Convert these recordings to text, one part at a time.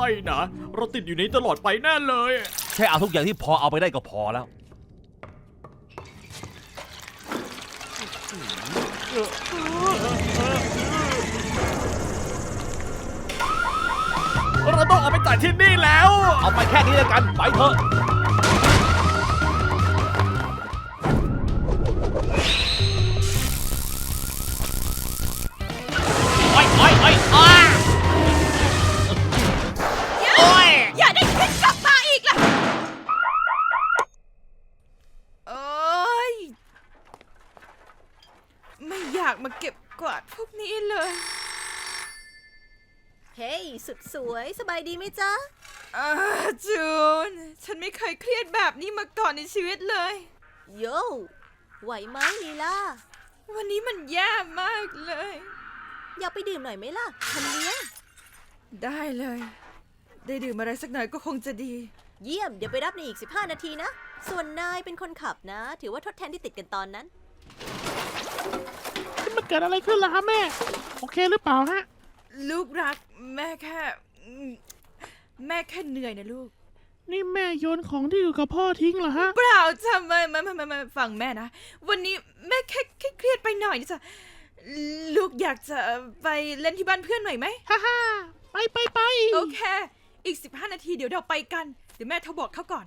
โอ้ไม่นะ เราติดอยู่ในตลอดไปแน่เลย แค่เอาทุกอย่างที่พอเอาไปได้ก็พอแล้ว เราต้องออกไปจากที่นี่แล้ว เอาไปแค่นี้แล้วกัน ไปเถอะ สุดสวยสบายดีไหมจ๊ะอาจูน ฉันไม่เคยเครียดแบบนี้มาก่อนในชีวิตเลย โย่ไหวไหมลีล่าวันนี้มันแย่มากเลย อยากไปดื่มหน่อยไหมล่ะทำเลี้ยง ได้เลย ได้ดื่มอะไรสักหน่อยก็คงจะดี เยี่ยม เดี๋ยวไปรับในอีก 15 นาทีนะ ส่วนนายเป็นคนขับนะ ถือว่าทดแทนที่ติดกันตอนนั้น มันเกิดอะไรขึ้นล่ะฮะแม่ โอเคหรือเปล่าฮะ ลูกรัก แม่แค่อืมแม่แค่เหนื่อยนะลูก นี่แม่โยนของที่อยู่กับพ่อทิ้งเหรอฮะ เปล่าทำไมไม่ไม่ไม่ไม่ฟังแม่นะ วันนี้แม่แค่แค่เครียดไปหน่อยนะจ๊ะลูกอยากจะไปเล่นที่บ้านเพื่อนหน่อยไหม ฮ่าฮ่าไปไปไปโอเค อีก 15 นาทีเดี๋ยวเราไปกัน เดี๋ยวแม่โทรบอกเขาก่อน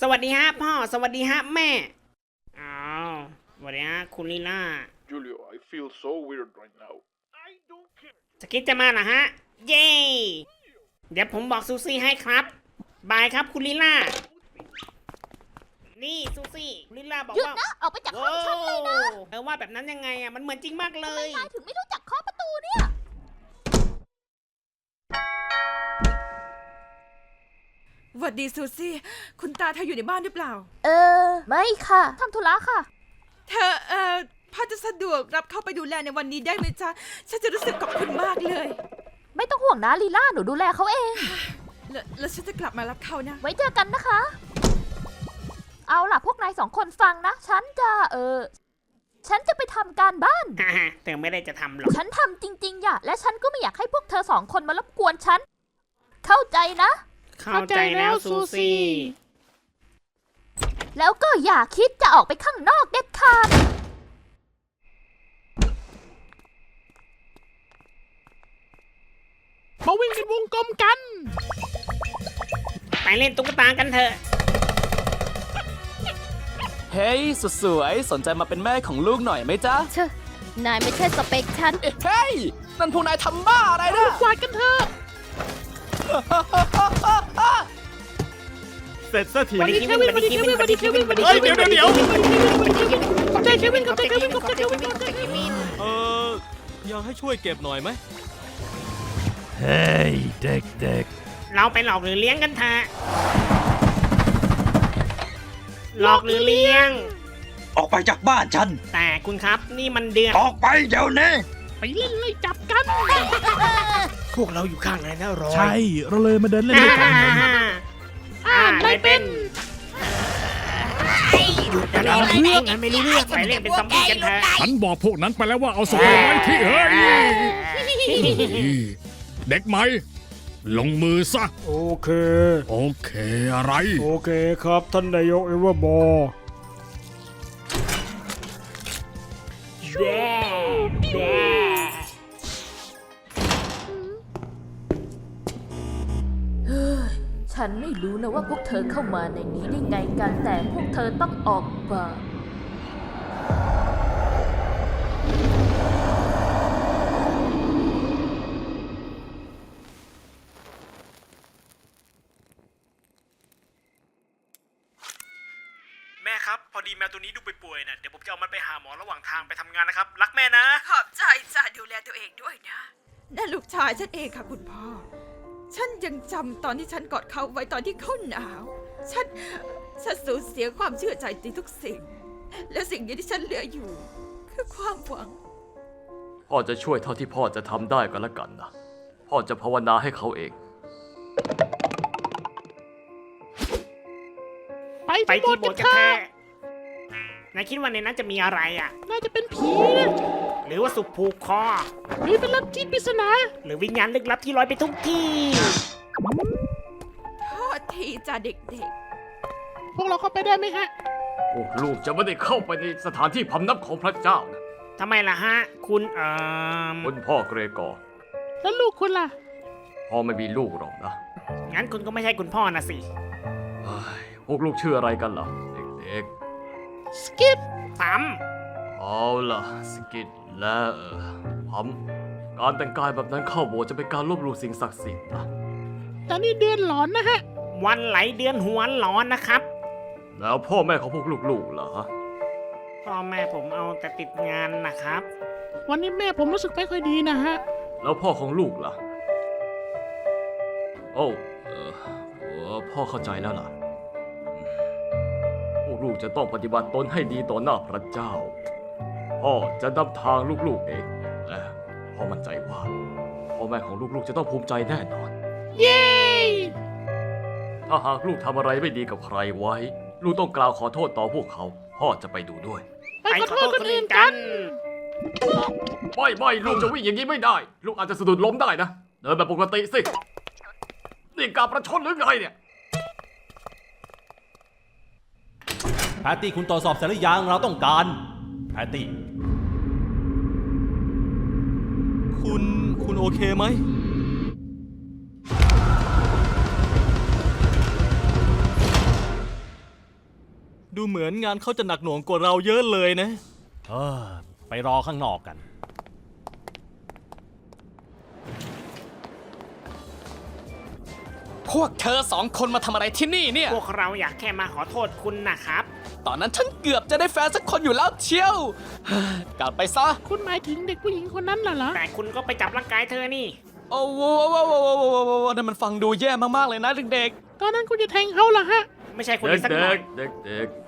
สวัสดีฮะพ่อ สวัสดีฮะแม่อ้า วสวัสดีฮะคุณลีน่า Julio, I feel so weird right now. สกิดจะมาเหรอฮะ เย้ เดี๋ยวผมบอกซูซี่ให้ครับ บายครับคุณลีน่า นี่ซูซี่คุณลีน่าบอกหยุดว่านะออกไปจากห้องฉันเลยนะเออว่าแบบนั้นยังไงอะ มันเหมือนจริงมากเลยนายถึงไม่รู้จักเคาะประตูเนี่ย หวัดดีซูซี่ คุณตาเธออยู่ในบ้านหรือเปล่า เออ ไม่ค่ะทำธุระค่ะ เธอเอ่อพ่อจะสะดวกรับเข้าไปดูแลในวันนี้ได้ไหมจ๊ะ ฉันจะรู้สึกขอบคุณมากเลย ไม่ต้องห่วงนะลีล่าหนูดูแลเขาเอง แล้วแล้วฉันจะกลับมารับเขานะ ไว้เจอกันนะคะ เอาล่ะพวกนายสองคนฟังนะ ฉันจะเออ ฉันจะไปทำการบ้าน ฮ่าฮ่าแต่ไม่ได้จะทำหรอก ฉันทำจริงๆอย่ะ และฉันก็ไม่อยากให้พวกเธอสองคนมารบกวนฉัน เข้าใจนะ เข้าใจแล้วซูซี่ แล้วก็อย่าคิดจะออกไปข้างนอกเด็ดขาด มาวิ่งเป็นวงกลมกัน ไปเล่นตุ๊กตากันเถอะ เฮ้ยสุดสวยสนใจมาเป็นแม่ของลูกหน่อยไหมจ๊ะ เชอะนายไม่ใช่สเปคฉันเอ้ยเฮ้ย นั่นพวกนายทำบ้าอะไรนะ กวาดกันเถอะ เสร็จสักทีวันนี้เควินวันนี้เควินวันนี้เควินวันนี้เฮ้ยเดี๋ยวเดี๋ยวเดี๋ยวขอบใจเควินขอบใจเควินขอบใจเควินขอบใจเควินเอออยากให้ช่วยเก็บหน่อยไหมเฮ้ยเด็กเด็กเราไปหลอกหรือเลี้ยงกันเถอะหลอกหรือเลี้ยง ออกไปจากบ้านฉัน แต่คุณครับนี่มันเดือนออกไปเดี๋ยวนี้ไปเล่นเลยจับกัน พวกเราอยู่ข้างไหนนะรอย ใช่ เราเลยมาเดินเล่นด้วยกันอ่าน ไม่เป็นหยุดนะเพื่อนไม่รู้เรื่องไปเล่นเป็นซอมบี้กันเถอะฉันบอกพวกนั้นไปแล้วว่าเอาศพไปไว้ที่เฮ้ยเด็กไหม ลงมือซะ โอเค โอเคอะไร โอเคครับท่านนายกเอเวอร์บอ ฉันไม่รู้นะว่าพวกเธอเข้ามาในนี้ได้ไงกันแต่พวกเธอต้องออกมาแม่ครับ พอดีแมวตัวนี้ดูป่วยๆนะเดี๋ยวผมจะเอามันไปหาหมอระหว่างทางไปทำงานนะครับ รักแม่นะ ขอบใจจ้ะดูแลตัวเองด้วยนะ นั่นลูกชายฉันเองค่ะคุณพ่อฉันยังจำตอนที่ฉันกอดเขาไว้ตอนที่เขาหนาว ฉัน ฉันสูญเสียความเชื่อใจในทุกสิ่ง และสิ่งเดียวที่ฉันเหลืออยู่ คือความหวัง พ่อจะช่วยเท่าที่พ่อจะทำได้ก็แล้วกันนะ พ่อจะภาวนาให้เขาเอง ไปไปที่ที่โบโบสสถ์ถ์กักันนเถเถอะอะนายคิดว่าในนั้นจะมีอะไรอะในน่าจะเป็นผีนะหรือว่าสุกผูกคอ หรือเป็นลัทธิปริศนา หรือวิญญาณลึกลับที่ลอยไปทุกที่ โทษทีจ้ะเด็กพวกเราเข้าไปได้ไหมฮะ พวกลูกจะไม่ได้เข้าไปในสถานที่พำนักของพระเจ้านะทำไมล่ะฮะ คุณเอ่อคุณพ่อเกรกอร์แล้วลูกคุณล่ะ พ่อไม่มีลูกหรอกนะงั้นคุณก็ไม่ใช่คุณพ่อนะสิ เฮ้ยพวกลูกชื่ออะไรกันล่ะ เด็กสกิดซ้ๆเอาล่ะ สกิดและเอ่อพัมการแต่งกายแบบนั้นเข้าโบสถ์จะเป็นการลบหลู่สิ่งศักดิ์สิทธิ์นะ แต่นี่เดือนหลอนนะฮะำวันไหลเดือนหัวร้อนนะครับ แล้วพ่อแม่ของพวกลูกๆล่ะฮะพ่อแม่ผมเอาแต่ติดงานนะครับ วันนี้แม่ผมรู้สึกไม่ค่อยดีนะฮะ แล้วพ่อของลูกล่ะ โอ้เออเออพ่อเข้าใจแล้วล่ะพวกลูกจะต้องปฏิบัติตนให้ดีต่อหน้าพระเจ้า พ่อจะนำทางลูกๆเองและพ่อมั่นใจว่าพ่อแม่ของลูกๆจะต้องภูมิใจแน่นอน เย้ ถ้าหากลูกทำอะไรไม่ดีกับใครไว้ ลูกต้องกล่าวขอโทษต่อพวกเขา พ่อจะไปดูด้วย ไปขอโทษคนอื่นกัน ไม่ไม่ลูกจะวิ่งอย่างนี้ไม่ได้ ลูกอาจจะสะดุดล้มได้นะ เดินแบบปกติสิ นี่การประชดหรือไงเนี่ย แพตตี้คุณตรวจสอบเสร็จหรือยังเราต้องการ แพตตี้ คุณคุณโอเคไหม ดูเหมือนงานเขาจะหนักหน่วงกว่าเราเยอะเลยนะ เออ ไปรอข้างนอกกัน พวกเธอสองคนมาทำอะไรที่นี่เนี่ย พวกเราอยากแค่มาขอโทษคุณนะครับ ตอนนั้นฉันเกือบจะได้แฟนสักคนอยู่แล้วเชียว กลับไปซะ คุณหมายถึงเด็กผู้หญิงคนนั้นน่ะเหรอ แต่คุณก็ไปจับร่างกายเธอนี่ โอ้โหโอ้โหโอ้โหโอ้โหโอ้โหนั่นมันฟังดูแย่มากๆเลยนะเด็กตอนนั้นคุณจะแทงเขาเหรอฮะ ไม่ใช่คุณเด็อีกสักหน่อยกๆเด็กๆ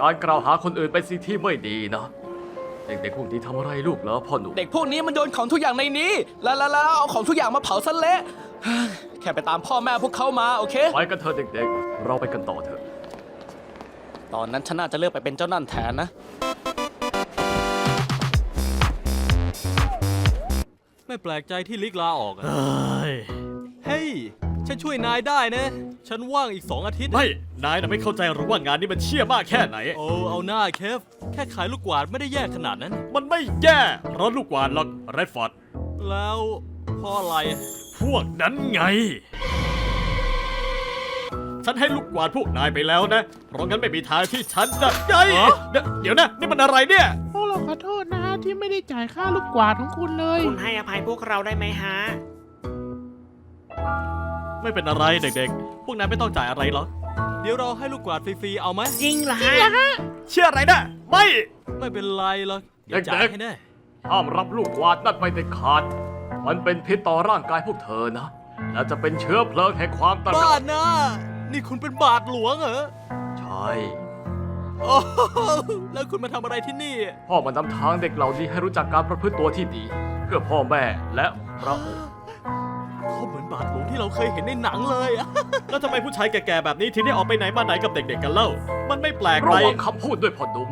การกล่าวหาคนอื่นเป็นสิ่งที่ไม่ดีนะ เด็กๆพวกนี้ทำอะไรลูกเหรอพ่อหนุ่มๆเด็กพวกนี้มันโยนของทุกอย่างในนี้ แล้วแล้วแล้วเอาของทุกอย่างมาเผาซะเละ แค่ไปตามพ่อแม่พวกเขามาโอเค ไปกันเถอะเด็กๆ เราไปกันต่อเถอะ ตอนนั้นฉันน่าจะเลือกไปเป็นเจ้านั่นแทนนะ ไม่แปลกใจที่ลิกลาออกอะเฮ้ย เฮ้ย ฉันช่วยนายได้นะ ฉันว่างอีกสองอาทิตย์ ไม่ นายน่ะไม่เข้าใจหรือว่างานนี้มันเชี่ยมากแค่ไหน โอ้ เอาหน้าเคฟ แค่ขายลูกกวาดไม่ได้แย่ขนาดนั้น มันไม่แย่เพราะลูกกวาดหรอกเรดฟอร์ด แล้วเพราะอะไรอะพวกนั้นไง ฉันให้ลูกกวาดพวกนายไปแล้วนะ เพราะงั้นไม่มีทางที่ฉันจะเฮ้ยเดี๋ยวเดี๋ยวนะ นี่มันอะไรเนี่ย พวกเราขอโทษนะฮะที่ไม่ได้จ่ายค่าลูกกวาดของคุณเลย คุณให้อภัยพวกเราได้ไหมฮะ ไม่เป็นอะไรเด็กๆ พวกนายไม่ต้องจ่ายอะไรหรอก เดี๋ยวเราให้ลูกกวาดฟรีๆ เอาไหม จริงเหรอฮะเชื่ออะไรนะไม่ ไม่เป็นไรหรอกเดี๋ยวจ่ายเด็กๆให้แน่ห้ามรับลูกกวาดนั่นไปเด็ดขาด มันเป็นพิษต่อร่างกายพวกเธอนะ และจะเป็นเชื้อเพลิงแห่งความตระหบ้านักนะ นี่คุณเป็นบาทหลวงเหรอใช่โอ้โหแล้วคุณมาทำอะไรที่นี่ พ่อมานำทางเด็กเหล่านี้ให้รู้จักการประพฤติตัวที่ดี เพื่อพ่อแม่และพระองค์ เขาเหมือนบาทหลวงที่เราเคยเห็นในหนังเลยอะ แล้วทำไมผู้ชายแก่ๆแบบนี้ทีนี้ออกไปไหนมาไหนกับเด็กๆกันเล่า มันไม่แปลกระไรวังคำพูดด้วยพ่อหนุ่ม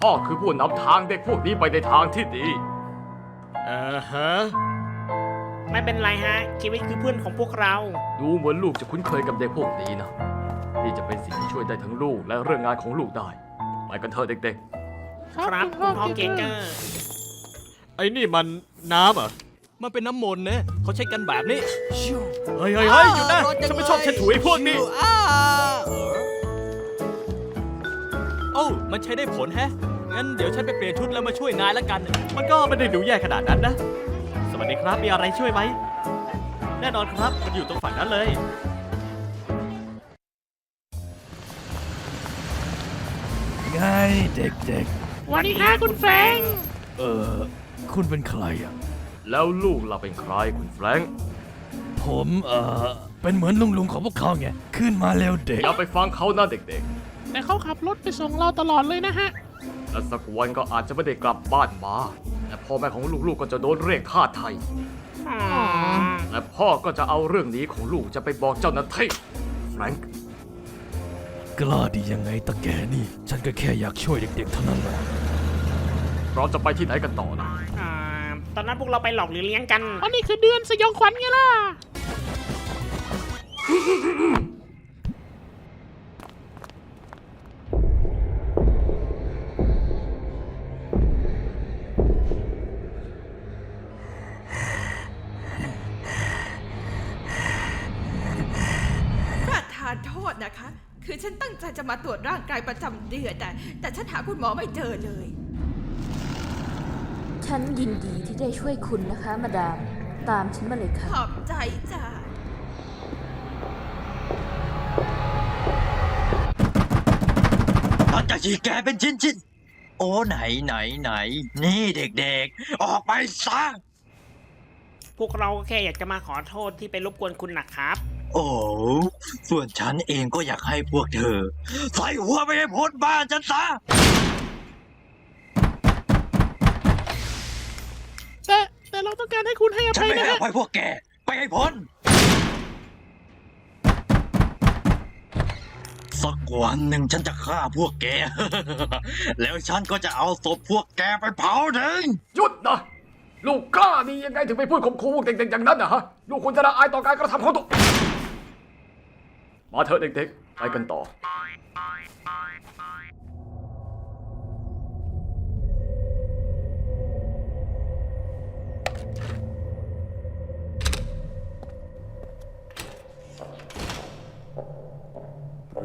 พ่อคือผู้นำทางเด็กพวกนี้ไปในทางที่ดี เออฮะ ไม่เป็นไรฮะ ชีวิตคือเพื่อนของพวกเรา ดูเหมือนลูกจะคุ้นเคยกับเด็กพวกนี้นะ นี่จะเป็นสิ่งที่ช่วยได้ทั้งลูกและเรื่องงานของลูกได้ ไปกันเถอะเด็กครับคุณพ่อเกเกอร์ ไอ้นี่มันน้ำเหรอ มันเป็นน้ำมนต์นะเขาใช้กันแบบนี้เฮ้ยเฮ้ยเฮ้ยหยุดนะฉันไม่ชอบเช็ดถูไอ้พวกนี้โอ้ามันใช้ได้ผลแฮะ งั้นเดี๋ยวฉันไปเปลี่ยนชุดแล้วมาช่วยนายละกัน มันก็ไม่ได้ดูแย่ขนาดนั้นนะ สวัสดีครับ มีอะไรช่วยไหม แน่นอนครับ มันอยู่ตรงฝั่งนั้นเลย ไงเด็กวันนี้ค่ะคุณแฟรงค์ๆเออคุณเป็นใครอะๆ แล้วลูกเราเป็นใครคุณแฟรงค์ผมเออเป็นเหมือนลุงๆของพวกเขาไงขึ้นมาเร็วเด็ก อย่าไปฟังเขานะเด็กแต่เขาขับรถไปส่งเราตลอดเลยนะฮะ ๆ และสักวันก็อาจจะไม่ได้กลับบ้านมาและพ่อแม่ของลูกๆก็จะโดนเรียกค่าไทย และพ่อก็จะเอาเรื่องนี้ของลูกจะไปบอกเจ้าหน้าที่แฟรงค์กล้าดียังไงตะแกนี่ ฉันก็แค่อยากช่วยเด็กๆเท่านั้นแหละเราจะไปที่ไหนกันต่อนะอ่า ตอนนั้นพวกเราไปหลอกหรือเลี้ยงกัน อันนี้คือเดือนสยองขวัญไงล่ะ ประทานโทษนะคะ คือฉันตั้งใจจะมาตรวจร่างกายประจำเดือนแต่แต่ฉันหาคุณหมอไม่เจอเลย ฉันยินดีที่ได้ช่วยคุณนะคะ มาดาม ตามฉันมาเลยค่ะ ขอบใจจ้ะฉันจะฉีกแกเป็นชิ้นๆโอ้ไหนไหนไหน นี่เด็กๆ ออกไปซะ พวกเราก็แค่อยากจะมาขอโทษที่ไปรบกวนคุณนะครับ โอ้ส่วนฉันเองก็อยากให้พวกเธอ ใส่หัวไปให้พ้นบ้านฉันซะ แต่แต่เราต้องการให้คุณให้อฉันภัยไม่นะให้ฮะอภัยพวกแก ไปให้พ้น สักวันหนึ่งฉันจะฆ่าพวกแก แล้วฉันก็จะเอาศพพวกแกไปเผาทิ้งหยุดนะ ลูกกล้านี่ยังไงถึงไปพูดข่มขู่พวกเด็กๆอย่างนั้นนะฮะ ลูกคุณจะละอายต่อการกระทำของตัว มาเถอะเด็กๆ ไปกันต่อ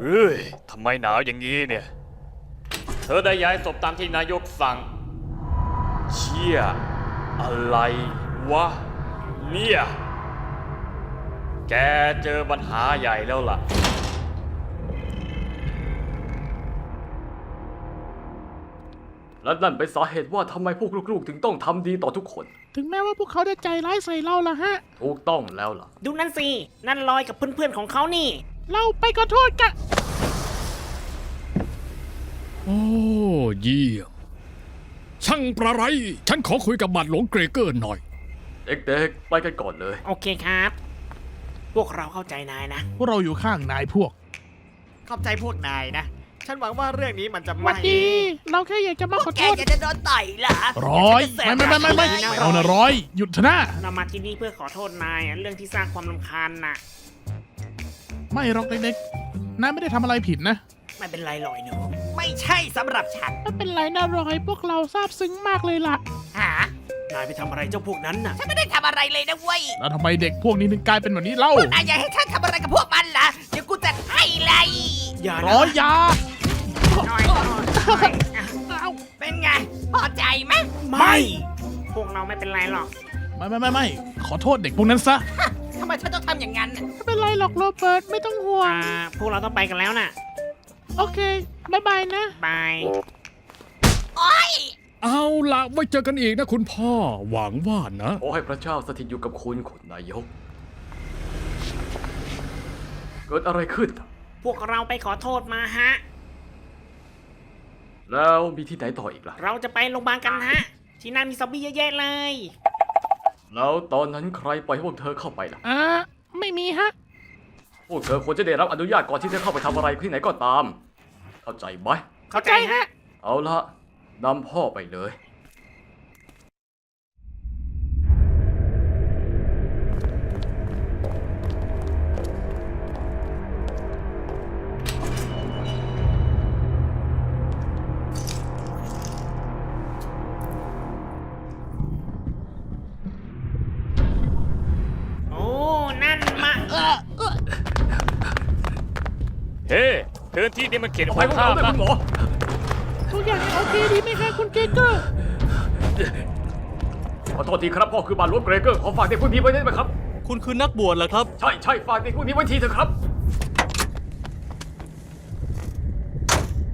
เฮ้ยทำไมหนาวอย่างนี้เนี่ย เธอได้ย้ายศพตามที่นายกสั่ง เชี่ย อะไรวะ เนี่ย แกเจอปัญหาใหญ่แล้วล่ะ และนั่นเป็นสาเหตุว่าทำไมพวกลูกๆ ถึงต้องทำดีต่อทุกคน ถึงแม้ว่าพวกเขาจะใจร้ายใส่เราล่ะฮะ ถูกต้องแล้วล่ะ ดูนั่นสิ นั่นลอยกับเพื่อนๆของเขานี่ เราไปขอโทษกัน โอ้เยี่ยมช่างประไร ฉันขอคุยกับบาทหลวงเกรเกอร์หน่อย เด็กๆ ไปกันก่อนเลย โอเคครับ พวกเราเข้าใจนายนะ พวกเราอยู่ข้างนายพวก ขอบใจพวกนายนะ ฉันหวังว่าเรื่องนี้มันจะหวัไม่ดดี เราแค่อยากจะมาขอโทษ จะโดนต่อยเหรอร้อยไม่ไม่ไม่ไม่ไม่เอานะร้อย หยุดเถอะนะเรามาที่นี่เพื่อขอโทษนายอะเรื่องที่สร้างความรำคาญน่ะ ไม่หรอกเด็กๆ นายไม่ได้ทำอะไรผิดนะ ไม่เป็นไรหรอกไอ้หนู ไม่ใช่สำหรับฉันไม่เป็นไรนะร้อยพวกเราซาบซึ้งมากเลยล่ะ หานายไปทำอะไรเจ้าพวกนั้นน่ะ ฉันไม่ได้ทำอะไรเลยนะเว้ยแล้วทำไมเด็กพวกนี้ถึงกลายเป็นแบบนี้เล่า นายอยากให้ฉันทำอะไรกับพวกมันล่ะเดี๋ยวกูจัดให้เลยอย่าร้อยยาเป็นไง พอใจไหมไม่ พวกเราไม่เป็นไรหรอก ไม่ไม่ไม่ไม่ขอโทษเด็กพวกนั้นซะ ทำไมฉันต้องทำอย่างนั้นไม่เป็นไรหรอกโรเบิร์ตไม่ต้องห่วง อ่าพวกเราต้องไปกันแล้วน่ะโอเคบายบายนะบายเอาละไว้เจอกันอีกนะคุณพ่อ หวังว่านะ ขอให้พระเจ้าสถิตอยู่กับคุณคุณนายก เกิดอะไรขึ้นพวกเราไปขอโทษมาฮะ แล้วมีที่ไหนต่ออีกล่ะ เราจะไปโรงพยาบาลกันฮะ ที่นั่นมีซอมบี้เยอะแยะเลย แล้วตอนนั้นใครปล่อยให้พวกเธอเข้าไปล่ะ อ่าไม่มีฮะ พวกเธอควรจะได้รับอนุญาตก่อนที่จะเข้าไปทำอะไรที่ไหนก็ตาม เข้าใจไหมเข้าใจฮะ เอาละนำพ่อไปเลย เขตเอาขไปองพวกข้าเรามด้วยนะคุณหมอทุกอย่างยังโอเคดีไหมคะคุณเกเกอร์ขอโทษทีครับพ่อคือบาลวงเกรเกอร์ขอฝากเด็กพวกนี้ไว้ได้ไหมครับ คุณคือนักบวชเหรอครับ ใช่ใช่ฝากเด็กพวกนี้ไว้ทีเถอะครับ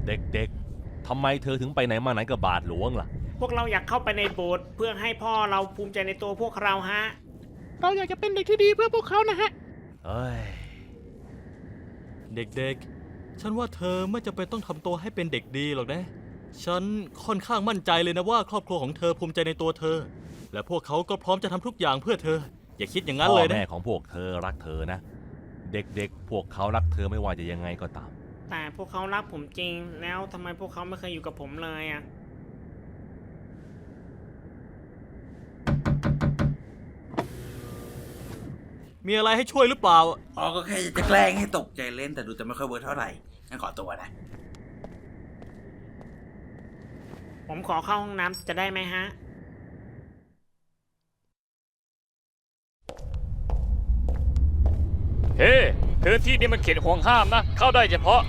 เด็กๆ ทำไมเธอถึงไปไหนมาไหนกับบาทหลวงล่ะ พวกเราอยากเข้าไปในโบสถ์เพื่อให้พ่อเราภูมิใจในตัวพวกเราฮะ เราอยากจะเป็นเด็กที่ดีเพื่อพวกเขานะฮะ เอ้ย เด็กๆ ฉันว่าเธอไม่จำเป็นต้องทำตัวให้เป็นเด็กดีหรอกนะ ฉันค่อนข้างมั่นใจเลยนะว่าครอบครัวของเธอภูมิใจในตัวเธอ และพวกเขาก็พร้อมจะทำทุกอย่างเพื่อเธอ อย่าคิดอย่างนั้นเลยนะ แม่ของพวกเธอรักเธอนะ เด็กๆ พวกเขารักเธอไม่ว่าจะยังไงก็ตาม แต่พวกเขารักผมจริง แล้วทำไมพวกเขาไม่เคยอยู่กับผมเลยอะ มีอะไรให้ช่วยหรือเปล่า อ๋อก็แค่จะแกล้งให้ตกใจเล่นแต่ดูจะไม่ค่อยเวิร์กเท่าไหร่ งั้นขอตัวนะ ผมขอเข้าห้องน้ำจะได้ไหมฮะ เฮ้พื้นที่นี้มันเขตห่วงห้ามนะ เข้าได้เฉพาะ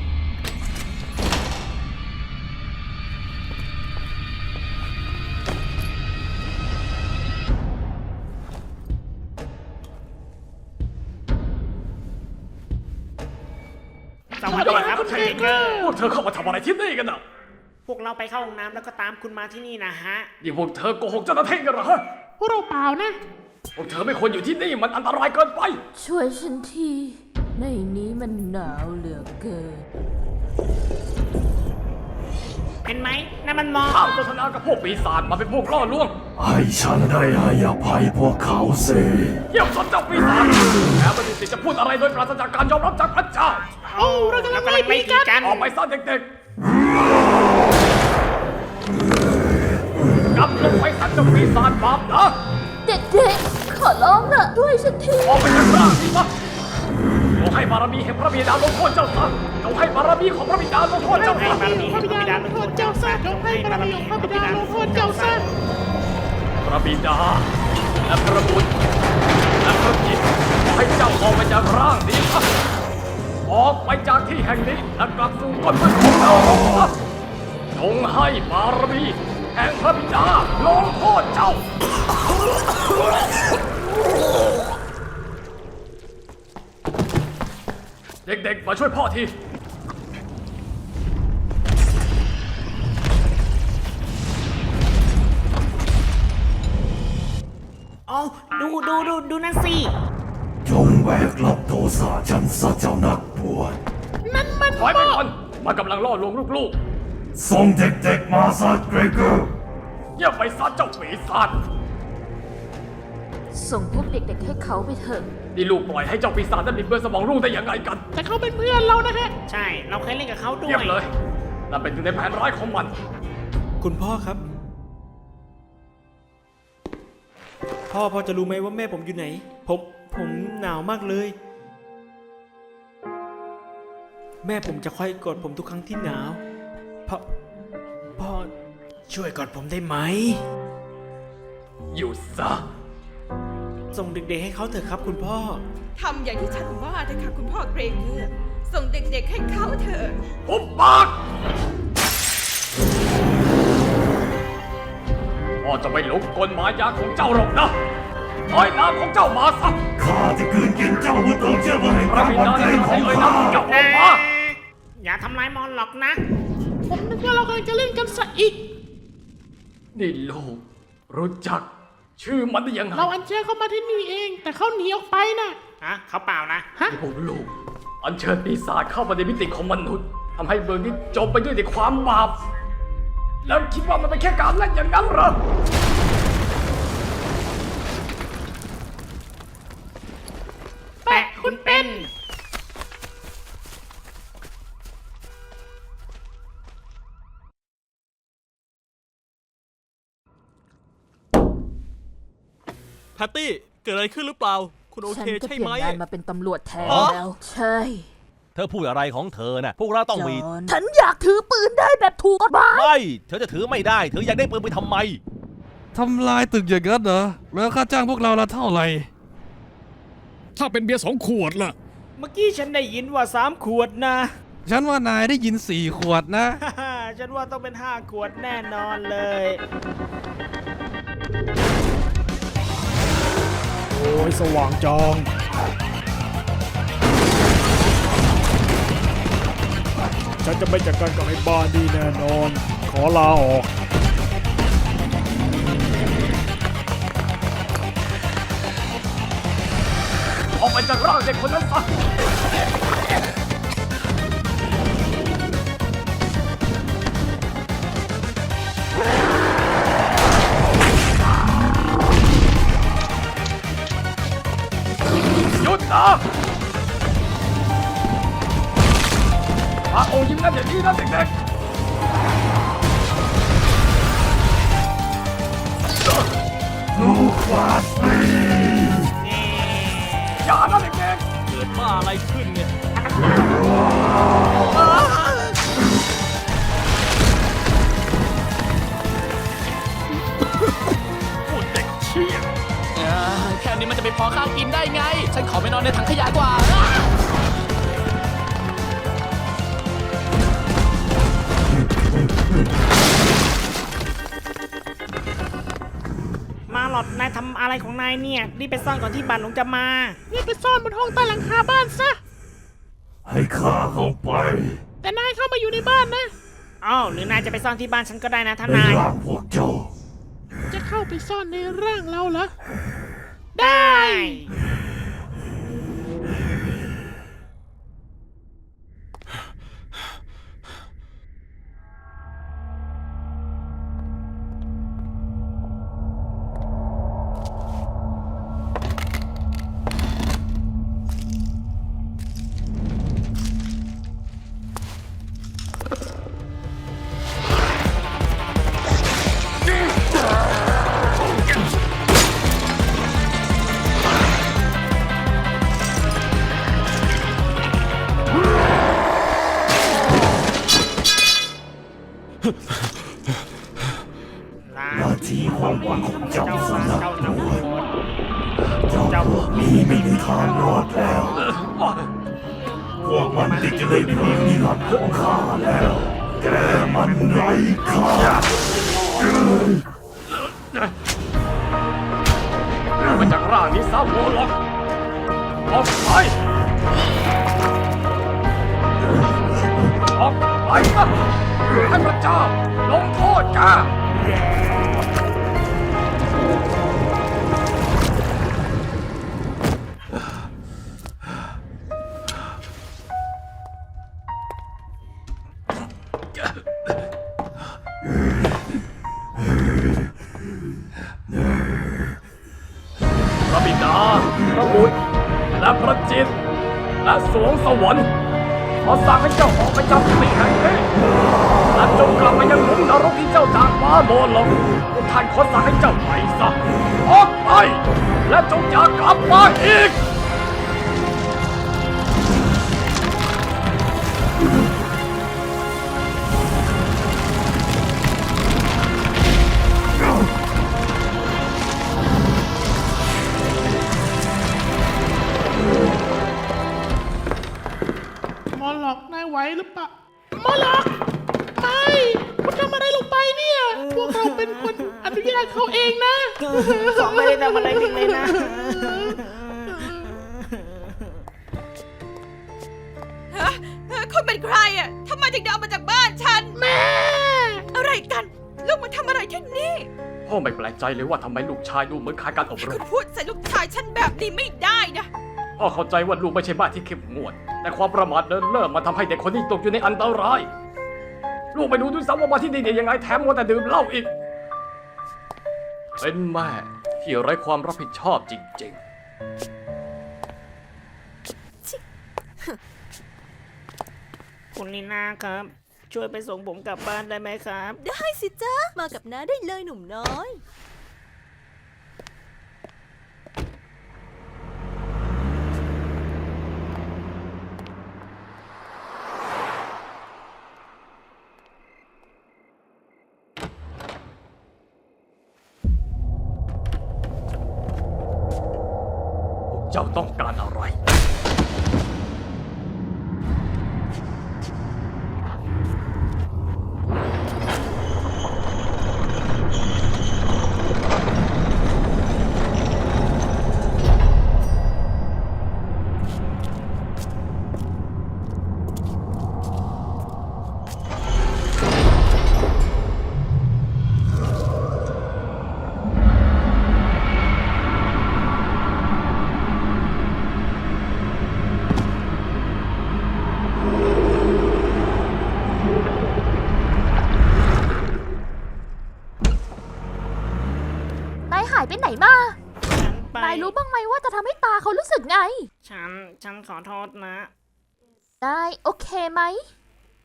วัสดีครับคุณเบเกอร์พวกเธอเข้ามาทำอะไรที่นี่กันน่ะพวกเราไปเข้าห้องน้ำแล้วก็ตามคุณมาที่นี่นะฮะ นี่พวกเธอโกหกเจ้าหน้าที่กันเหรอฮะพวกเราเปล่านะ พวกเธอไม่ควรอยู่ที่นี่มันอันตรายเกินไปช่วยฉันที ในนี้มันหนาวเหลือเกินเห็นไหมนั่นมันมองข้ามสนทนากับพวกปีศาจมาเป็นพวกล่อลวง ให้ฉันได้ให้อภัยพวกเขาสิเยี่ยมสมเจ้าปีศาจแม้ไม่มีสิทธิ์จะพูดอะไรโดยปราศจากการยอมรับจากพระเจ้าโอ้เรากำลังไปตีกัน ออกไปซะเด็กๆกลับลงไปสัตว์เจ้าปีศาจบาปนะเด็กๆขอร้องนะด้วยฉันทีออกไปจากร่างนี้ซะจง ให้บารมีแห่งพระบิดาลงโทษเจ้าซะจงให้บารมีของพระบิดาลงโทษเจ้าให้ซะบารมีพระบิดาลงโทษเจ้าซะจงให้บารมีของพระบิดาลงโทษเจ้าซะพระบิดาและพระบุตรและพระจิตรขอให้เจ้าออกไปจากร่างนี้ซะออกไปจากที่แห่งนี้และกลับสู่ก้นมือของเราซะจงให้บารมีแห่งพระบิดาลงโทษเจ้า เด็กๆ มาช่วยพ่อทีอ๋อดูดูดูดูนั่นสิ จงแบกรับโทสะฉันซะเจ้านักบวชนั่นมันถอยไปก่อนมันกำลังล่อลวงลูกส่งเด็กๆมาซะเกรเกอร์ๆอย่าไปซัดเจ้าปีศาจส่งพวกเด็กๆให้เขาไปเถอะ นี่ลูกปล่อยให้เจ้าปีศาจนั้นบิดเบือนสมองลูกได้ยังไงกัน แต่เขาเป็นเพื่อนเรานะฮะ ใช่ เราเคยเล่นกับเขาด้วเยี่ยมยเลยนั่นเป็นหนึ่งในแผนร้ายของมัน คุณพ่อครับ พ่อพอจะรู้ไหมว่าแม่ผมอยู่ไหน ผมผมหนาวมากเลย แม่ผมจะคอยกอดผมทุกครั้งที่หนาวพ่อพ่อช่วยกอดผมได้ไหม อยู่ซะ ส่งเด็กๆให้เขาเถอะครับคุณพ่อ ทำอย่างที่ฉันว่าเถอะค่ะคุณพ่อเกรเกอร์ส่งเด็กๆให้เขาเถอะผมปากพ่อจะไม่หลงกลมายาของเจ้าหรอกนะปล่อยน้ำของเจ้ามาซะข้าจะคืนกินเจ้าเพื่อเติมเชื้อพลังพระบิความดาใจจะขให้องเอ่ยข้าน้ำของเจ้าออกมาอย่าทำร้ายมอนหรอกนะ ผมนึกว่าเรากำลังจะเล่นกันซะอีก นี่ลูกรู้จัก ชื่อมันได้ยังไงเราอัญเชิญเขามาที่นี่เอง แต่เขาหนีออกไปนะฮะเขาเปล่านะนี่พวกลูก อัญเชิญปีศาจเข้ามาในมิติของมนุษย์ทำให้เมืองนี้จมไปด้วยแต่ความบาป แล้วคิดว่ามันเป็นแค่การเล่นอย่างนั้นเหรอ แปะคุณเป็น ตตี้เกิดอะไรขึ้นหรือเปล่า คุณโอฉันเคจะใช่เปลี่ไหมยนงานมาเป็นตำรวจแทนอ๋อ แล้ว ใช่เธอพูดอะไรของเธอน่ะ พวกเราต้องมี จอห์นฉันอยากถือปืนได้แบบถูกกฎหมายไม่ เธอจะถือไม่ได้ เธออยากได้ปืนไปทำไม ทำลายตึกอย่างนั้นเหรอ แล้วค่าจ้างพวกเราละเท่าไหร่ ถ้าเป็นเบียร์สองขวดล่ะ เมื่อกี้ฉันได้ยินว่าสามขวดนะ ฉันว่านายได้ยินสี่ขวดนะ ฉันว่าต้องเป็นห้าขวดแน่นอนเลย โอ้ยสว่างจองฉันจะไม่จัดการกับไอ้บ้านี่แน่นอน ขอลาออกออกไปจากร่างเด็กคนนั้นซะ ยุดนะพระองค์ยิ้มนั่นอย่างนี้นะเด็กๆลูกฟาสีอย่านะเด็กๆเกิดบ้าอะไรขึ้นเนี่ยพวกเด็กเชี่ยอ่า นี้มันจะไปพอข้าวกินได้ไง ฉันขอไปนอนในถังขยะกว่า มาหลอดนายทำอะไรของนายเนี่ย รีบไปซ่อนก่อนที่บาทหลวงจะมา รีบไปซ่อนบนห้องใต้หลังคาบ้านซะ ให้ข้าเข้าไปแต่นายเข้ามาอยู่ในบ้านนะ อ้าวหรือนายจะไปซ่อนที่บ้านฉันก็ได้นะท่านนายพวกเจ้า จะเข้าไปซ่อนในร่างเราเหรอ ไไรค่ามาจากร่างนี้ซะโวล็อกออกไปออกไปท่านพระเจ้าลงโทษจ้า เลยว่าทำไมลูกชายดูเหมือนขาดการอบรคุมณพูดใส่ลูกชายฉันแบบนี้ไม่ได้นะ พ่อเข้าใจว่าลูกไม่ใช่บ้านที่เข้มงวด แต่ความประมาทเดินเริ่มมาทำให้เด็กคนนี้ตกอยู่ในอันตราย ลูกไม่รู้ด้วยซ้ำว่ามาที่นี่ได้ยังไงแถมมัวแต่ดื่มเหล้าอีก เป็นแม่ที่ไร้ความรับผิดชอบจริงคุณลีน่าครับ ช่วยไปส่งผมกลับบ้านได้ไหมครับ ได้สิจ้ามากับน้าได้เลยหนุ่มน้อย ขอโทษนะ ได้โอเคไหม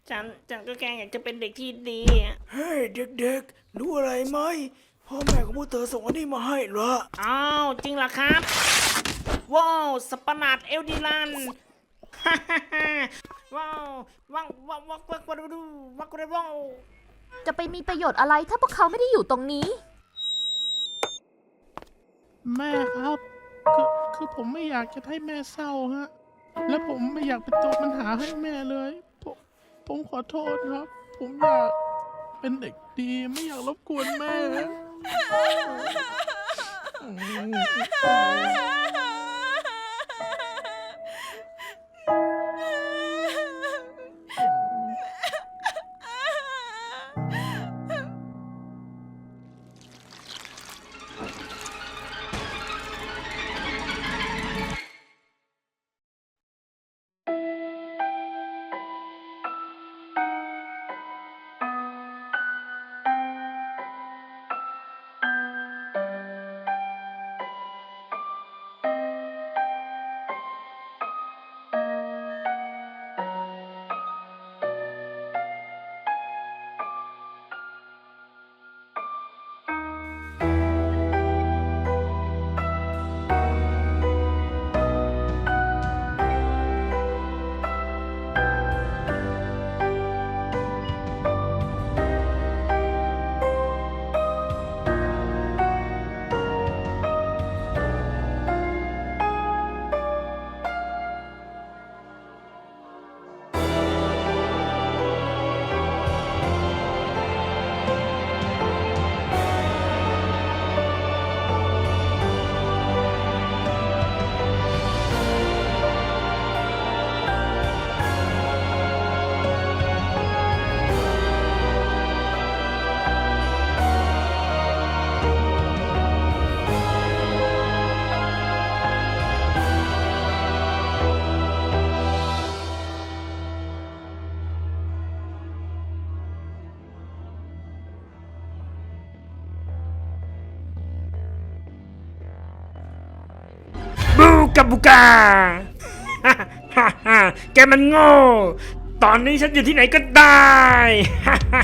ฉันฉันก็แค่อยากจะเป็นเด็กที่ดีเฮ้ยเด็กๆ รู้อะไรไหมพ่อแม่ของพวกเธอส่งอันนี้มาให้เหรออ้าวจริงเหรอครับ ว้าวสปานาดเอลดิลัน ฮ่าฮ่าฮ่าว้าวว้าวว้าวว้าวว้าวว้าวว้าวว้าวจะไปมีประโยชน์อะไรถ้าพวกเขาไม่ได้อยู่ตรงนี้ แม่ครับ คือคือผมไม่อยากจะให้แม่เศร้าฮะ และผมไม่อยากเป็นตัวปัญหาให้แม่เลยผมผมขอโทษครับ ผมอยากเป็นเด็กดีไม่อยากรบกวนแม่ กับบูกาฮ่าฮ่าฮ่าแกมันโง่ ตอนนี้ฉันอยู่ที่ไหนก็ได้ฮ่าฮ่า